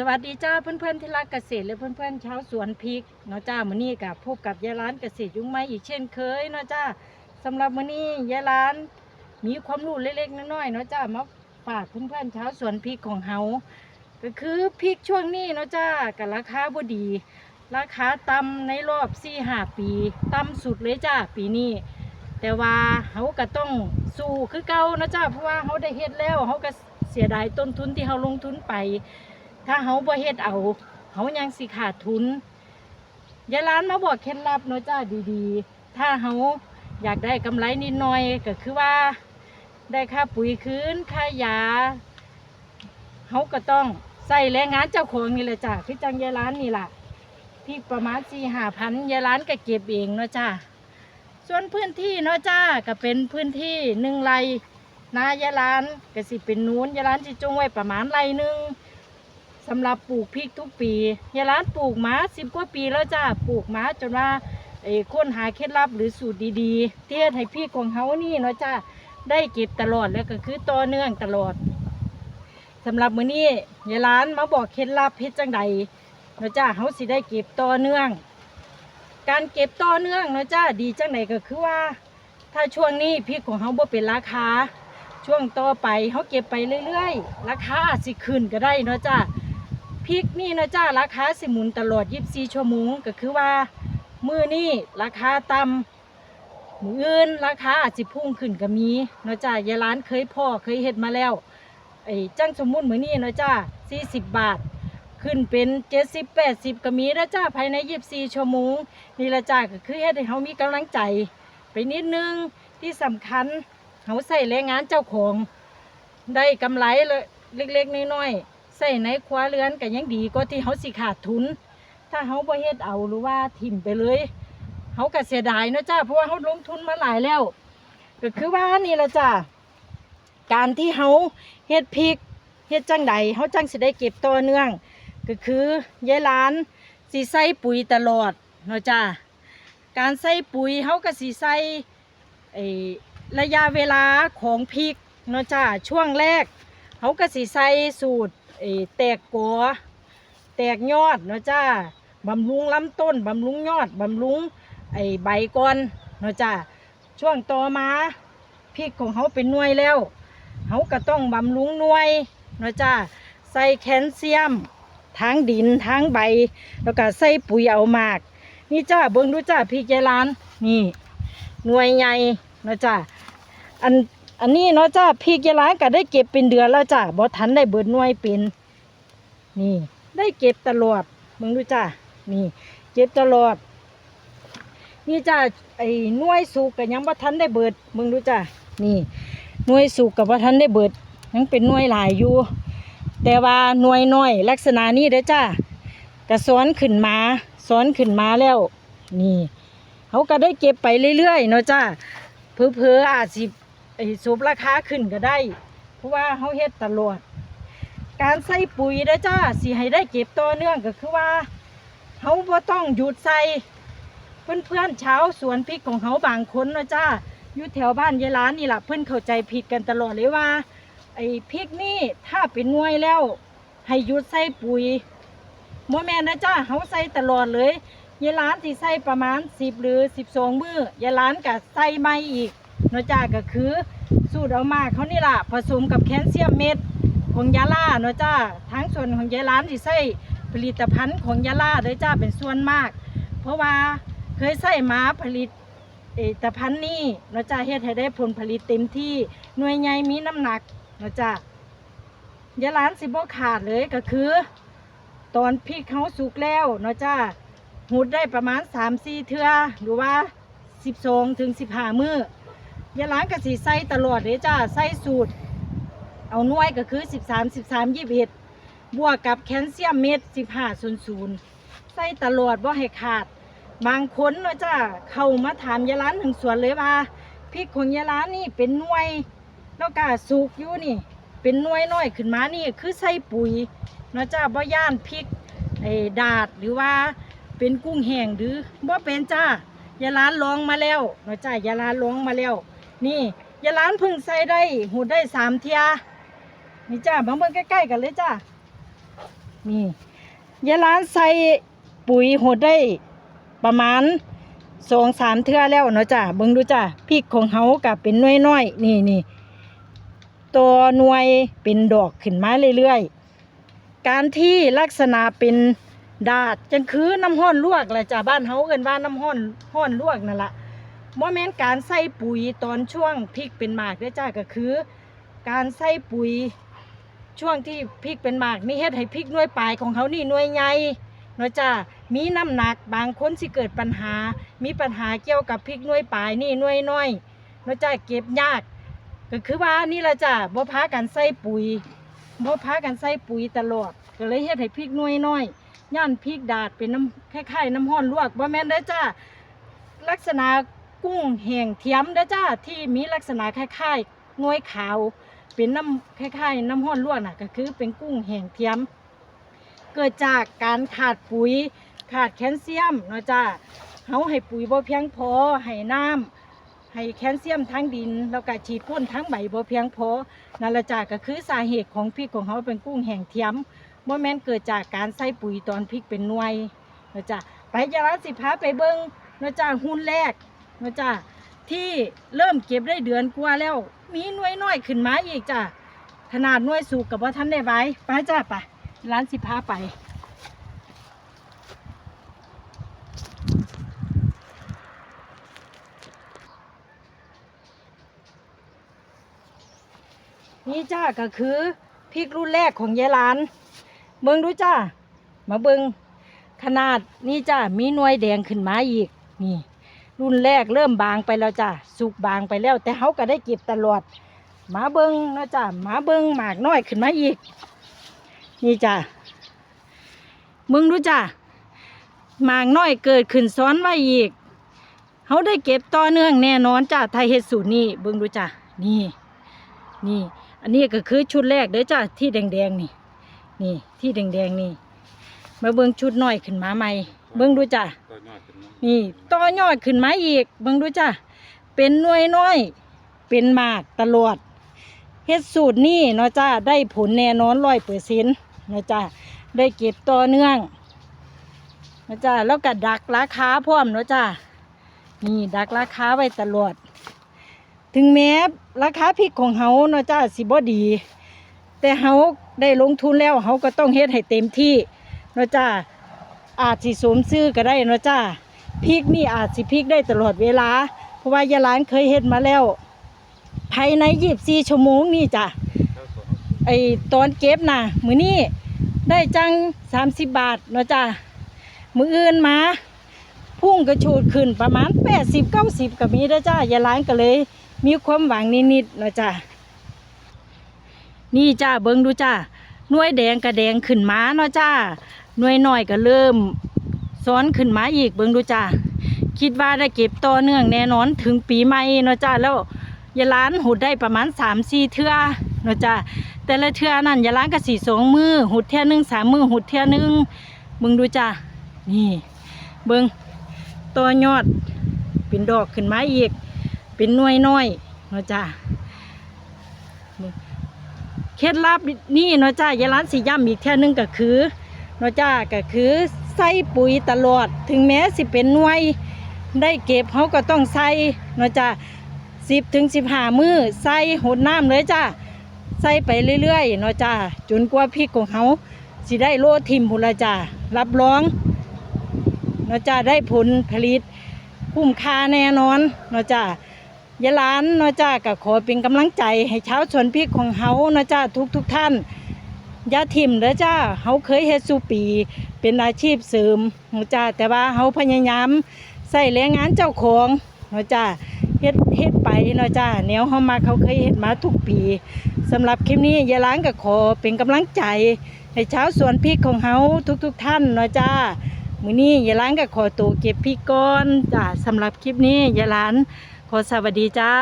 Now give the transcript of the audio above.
สวัสดีจ้าเพื่อนๆที่รักเกษตรและเพื่อนๆชาวสวนพริกเนาะจ้ามื้อนี้กับพบกับยายร้านเกษตรยุ่งไม้อีกเช่นเคยเนาะจ้าสำหรับมื้อนี้ยายร้าน มีความรู้เล็กๆน้อยๆเนาะจ้ามาฝากเพื่อนๆชาวสวนพริกของเฮาก็คือพริกช่วงนี้เนาะจ้ากับราคาบ่ดี ราคาต่ำในรอบ4 5ปี ต่ำสุดเลยจ้าปีนี้ แต่ว่าเฮาก็ต้องสู้คือเก่าเนาะจ้าเพราะว่าเฮาได้เฮ็ดแล้วเฮาก็เสียดายต้นทุนที่เฮาลงทุนไป ถ้าเฮาบ่เฮ็ดเอาเฮายังสิขาดทุนยายร้านมาบอกเคล็ดลับเนาะจ้าดีๆ ถ้าเฮาอยากได้กำไรนิดหน่อยก็คือว่า ได้ค่าปุ๋ยคืนค่ายาเฮาก็ต้องใส่แรงงานเจ้าของนี่แหละจ้าคือจังยายร้านนี่ล่ะที่ประมาณสี่ห้าพันยายร้านก็เก็บเองเนาะจ้าส่วนพื้นที่เนาะจ้าก็เป็นพื้นที่หนึ่งไร่นายายร้านก็สิเป็นนู้นยายร้านสิจงไว้ประมาณไร่หนึ่ง สำหรับปลูกพริกทุกปีเฮียร้านปลูกมาสิบกว่าปีแล้วจ้าปลูกมาจนว่าไอ้ค้นหาเคล็ดลับหรือสูตรดีๆเที่เฮ็ดให้พริกของเฮานี่เนาะจ้าได้เก็บตลอดแล้วก็คือต่อเนื่องตลอดสำหรับมื้อนี้เฮียร้านมาบอกเคล็ดลับเฮ็ดจังใดเนาะจ้าเฮาสิได้เก็บต่อเนื่อง การเก็บต่อเนื่องเนาะจ้าดีจังใดก็คือว่า ถ้าช่วงนี้พริกของเฮาบ่เป็นราคาช่วงต่อไปเฮาเก็บไปเรื่อยๆ ราคาอาจสิขึ้นก็ได้เนาะจ้า พริกนี่นะจ้าราคาสิหมุนตลอด 24 ชั่วโมงก็คือว่า มือนี่ราคาต่ำมืออื่นราคาอาจจะพุ่งขึ้นก็มีเนาะจ้ายายร้านเคยพ่อเคยเฮ็ดมาแล้วไอ้จังสมมุติมือนี่เนาะจ้า40 บาท ขึ้นเป็น 70 80 ก็มีนะจ้าภายใน 24 ชั่วโมงนี่ละจ้าก็คือเฮ็ดให้เฮามีกำลังใจไปนิดนึงที่สำคัญเฮาใส่แรงงานเจ้าของได้กำไรเลยเล็กๆน้อยๆ ใส่ในครัวเรือนก็ยังดีกว่าที่เขาสิขาดทุน ถ้าเขาบ่เฮ็ดเอาหรือว่าถิ่มไปเลยเขาก็เสียดายเนาะจ้าเพราะว่าเขาลงทุนมาหลายแล้ว ก็คือว่านี่ละจ้าการที่เขาเฮ็ดพริกเฮ็ดจังใดเขาจังสิได้เก็บต่อเนื่อง ก็คือยายหลานสิใส่ปุ๋ยตลอดเนาะจ้าการใส่ปุ๋ยเขาก็สิใส่ระยะเวลาของพริกเนาะจ้าช่วงแรกเขาก็สิใส่สูตร ไอ้แตกกัวแตกยอดเนาะจ้าบำรุงลำต้นบำรุงยอดบำรุงไอ้ใบก่อนเนาะจ้าช่วงต่อมาพริกของเขาเป็นหน่วยแล้วเขาก็ต้องบำรุงหน่วยเนาะจ้าใส่แคลเซียมทั้งดินทั้งใบ แล้วก็ใส่ปุ๋ยเอามาก นี่จ้าเบิ่งดูจ้าพริกยายลานนี่หน่วยใหญ่เนาะจ้าอัน อันนี้เนาะจ้าพริกยายร้านก็ได้เก็บเป็นเดือนแล้วจ้าบ่ทันได้เบิดหน่วยเป็นนี่ ได้เก็บตลอดมึงดูจ้านี่ เก็บตลอด นี่จ้าไอ้หน่วยสุกก็ยังบ่ทันได้เบิดมึงดูจ้านี่หน่วยสุกก็บ่ทันได้เบิด ยังเป็นหน่วยหลายอยู่ แต่ว่าหน่วยน้อยลักษณะนี้เด้อจ้ากระซ้อนขึ้นมาซ้อนขึ้นมาแล้ว นี่เขาก็ได้เก็บไปเรื่อยๆเนาะจ้าเพอๆอาจสิ ไอ้สูบราคาขึ้นก็ได้ เพราะว่าเขาเฮ็ดตลอด การใส่ปุ๋ยนะจ้าสิให้ได้เก็บต่อเนื่องก็คือว่าเขาบ่ต้องหยุดใส่เพื่อนเพื่อนชาวสวนพริกของเขาบางคนนะจ้าอยู่แถวบ้านยายร้านนี่แหละเพื่อนเข้าใจผิดกันตลอดเลยว่า ไอ้พริกนี่ถ้าเป็นหน่วยแล้ว ให้หยุดใส่ปุ๋ยโมแมนนะจ้าเขาใส่ตลอดเลยยายร้านที่ใส่ประมาณสิบหรือสิบสองมือยายร้านก็ใส่ไม่อีก เนาะจ้าก็คือ สูตรเอามาเขานี่ล่ะผสมกับแคลเซียมเม็ดของยาล่าเนาะจ้าทั้งส่วนของยายร้านที่ใส่ผลิตภัณฑ์ของยาล่าเลยจ้าเป็นส่วนมาก เพราะว่าเคยใส่มาผลิตเอต่พันธุ์นี้เนาะจ้าเฮ็ดให้ได้ผลผลิตเต็มที่หน่วยใหญ่มีน้ำหนักเนาะจ้ายาร้านสิบ่ขาดเลยก็คือ ตอนพริกเขาสุกแล้วเนาะจ้าหุดได้ประมาณ3-4เทื่อหรือว่า 12ถึง15 มื้อ ยาล้างกะสีใส่ตลอดเลยจ้าใส่สูตร เอาหน่วยก็คือ 13 13 21บวกกับแคลเซียมเม็ด15 0 0ใส่ตลอดบ่ให้ขาด บางคนเนาะจ้าเข้ามาถามยาล้านถึงสวนเลยว่าพริกของยาล้านนี่เป็นหน่วยแล้วก็สุกอยู่นี่ เป็นหน่วยน้อยขึ้นมานี่คือใส่ปุ๋ยเนาะจ้าบ่ย่านพริกไอ้ดาดหรือว่าเป็นกุ้งแห้งหรือบ่เป็นจ้ายาล้านลองมาแล้วเนาะจ้ายาล้านลองมาแล้ว นี่ยาล้านพึ่งใส่ได้หูดได้สามเทียนี่จ้าบางเบิ่งใกล้ๆกันเลยจ้านี่ยายร้านใส่ปุ๋ยหดได้ประมาณสองสามเทือแล้วเนาะจ้ะเบิ่งดูจ้ะพริกของเฮากับเป็นน้อยๆนี่นี่ตัวหน่วยเป็นดอกขึ้นมาเรื่อยๆ การที่ลักษณะเป็นดาดจังคือน้ำห้อนลวกแหละจ้ะบ้านเฮาเอิ้นว่าน้ำห้อนห้อนลวกนั่นละ บ่แม่นการใส่ปุ๋ยตอนช่วงพริกเป็นหมากเด้จ้าก็คือ การใส่ปุ๋ยช่วงที่พริกเป็นหมากนี่เฮ็ดให้พริกหน่วยปลายของเขานี่หน่วยใหญ่เนาะจ้ามีน้ำหนักบางคนสิเกิดปัญหา มีปัญหาเกี่ยวกับพริกหน่วยปลายนี่หน่วยน้อยเนาะจ้าเก็บยาก ก็คือว่านี่ละจ้าบ่พากันใส่ปุ๋ยบ่พากันใส่ปุ๋ยตลอดก็เลยเฮ็ดให้พริกหน่วยน้อยย่านพริกดาดเป็นน้ำคล้ายๆน้ำห้อนลวกบ่แม่นเด้จ้าลักษณะ กุ้งแห้งเทียมเด้อจ้าที่มีลักษณะคล้ายๆหน่วยขาว เป็นน้ำคล้ายๆน้ำห้อนลวกน่ะก็คือเป็นกุ้งแห้งเทียม เกิดจากการขาดปุ๋ยขาดแคลเซียมเนาะจ้าเฮาให้ปุ๋ยบ่เพียงพอให้น้ำให้แคลเซียมทั้งดิน แล้วก็ฉีดพ่นทั้งใบบ่เพียงพอนั่นละจ้าก็คือสาเหตุของพริกของเฮาเป็นกุ้งแห้งเทียมบ่แม่นเกิดจากการใส่ปุ๋ยตอนพริกเป็นหน่วยเนาะจ้าไปยาลาสิพาไปเบิ่งเนาะจ้าหุ้นแรก นะจ้าที่เริ่มเก็บได้เดือนกว่าแล้ว มีหน่วยน้อยขึ้นมาอีกจ้าขนาดหน่วยสูงกับว่าท่านได้ไว้ไปจ้าไปร้านสิพาไปนี่จ้าก็คือพริกรุ่นแรกของยายหลาน เบิ่งดูจ้า มาเบิงขนาดนี่จ้ามีหน่วยแดงขึ้นมาอีก นี่ รุ่นแรกเริ่มบางไปแล้วจ้าสุกบางไปแล้ว แต่เขาก็ได้เก็บตลอดหมาเบิงเนาะจ้ามาเบิงหมากน้อยขึ้นมาอีก นี่จ้าเบิ่งดูจ้าหมากน้อยเกิดขึ้นซ้อนไว้อีกเขาได้เก็บต่อเนื่องแน่นอนจ้าไทยเฮ็ดสูตรนี่เบิงดูจ้านี่ นี่ อันนี้ก็คือชุดแรกเด้อจ้าที่แดงๆนี่ นี่ที่แดงๆนี่ มาเบิงชุดน้อยขึ้นมาใหม่ เบิงดูจ้าก็ยอดขึ้ นี่ต่อยอดขึ้นมาอีกเบิ่งดูจ้าเป็นหน่วยน้อย เป็นมากตลอดเฮ็ดสูตรนี่เนาะจ้าได้ผลแน่นอนร้อยเปอร์เซ็นต์เนาะจ้าได้เก็บต่อเนื่องเนาะจ้าแล้วก็ดักราคาพร้อมเนาะจ้านี่ดักราคาไว้ตลอด ถึงแม้ราคาพริกของเฮาเนาะจ้าสิบ่ดี แต่เฮาได้ลงทุนแล้วเฮาก็ต้องเฮ็ดให้เต็มที่เนาะจ้า อาจสิสมซื้อก็ได้นะจ้าพริกนี่อาจสิพริกได้ตลอดเวลา เพราะว่ายายหลานเคยเฮ็ดมาแล้ว ภายใน24ชั่วโมงนี่จ้ะไอตอนเก็บนะมือนี้ได้จัง30บาทนะจ้ามืออื่นมาพุ่งกระชูดขึ้นประมาณ80 90ก็มีเด้อจ้ายายหลานก็เลย มีความหวังนิดๆนะจ้านี่จ้าเบิ่งดูจ้าหน่วยแดงกระแดงขึ้นมาเนาะจ้า หน่วยน้อยก็เริ่มซ้อนขึ้นมาอีกเบิ่งดูจ้าคิดว่าได้เก็บต่อเนื่องแน่นอนถึงปีใหม่เนาะจ้าแล้วยาล้านหุดได้ประมาณ3 4เทื่อเนาะจ้าแต่ละเทื่อนั่นยาล้านก็สี่สองมือหุดเทื่อหนึงสามมือหุดเทื่อหนึงเบิ่งดูจ้านี่เบิ่งต่อยอดเป็นดอกขึ้นมาอีก เป็นหน่วยน้อยเนาะจ้าเคล็ดลับนี่เนาะจ้ายายร้านสีย่ำอีกแท่นึงก็คือ เนาะจ้าก็คือใส่ปุ๋ยตลอด ถึงแม้สิเป็นหน่วย ได้เก็บเขาก็ต้องใส่เนาะจ้าสิบถึงสิบห้ามือใส่หดน้ำเลยจ้าใส่ไปเรื่อยๆเนาะจ้าจนกว่าพริกของเขาสิได้โลทิมพุละจ้ารับรองเนาะจ้าได้ผลผลิตคุ้มค่าแน่นอนเนาะจ้ายายหลานเนาะจ้าก็ขอเป็นกำลังใจให้ชาวสวนพริกของเฮาเนาะจ้าทุกทุกๆท่าน ยาทิมเด้อจ้าเฮาเคยเฮ็ดสู่ปี เป็นอาชีพเสริมเนาะจ้าแต่ว่าเฮาพยายามใส่แรงงานเจ้าของเนาะจ้าเฮ็ดเฮ็ดไปเนาะจ้าแนวเฮามาเขาเคยเฮ็ดมาทุกปีสำหรับคลิปนี้ยายหลานก็ขอเป็นกำลังใจให้ชาวสวนพริกของเฮาทุกๆท่านเนาะจ้ามื้อนี้ยายหลานก็ขอตัวเก็บพริกก่อนจ้าสำหรับคลิปนี้ยายหลานขอสวัสดีจ้า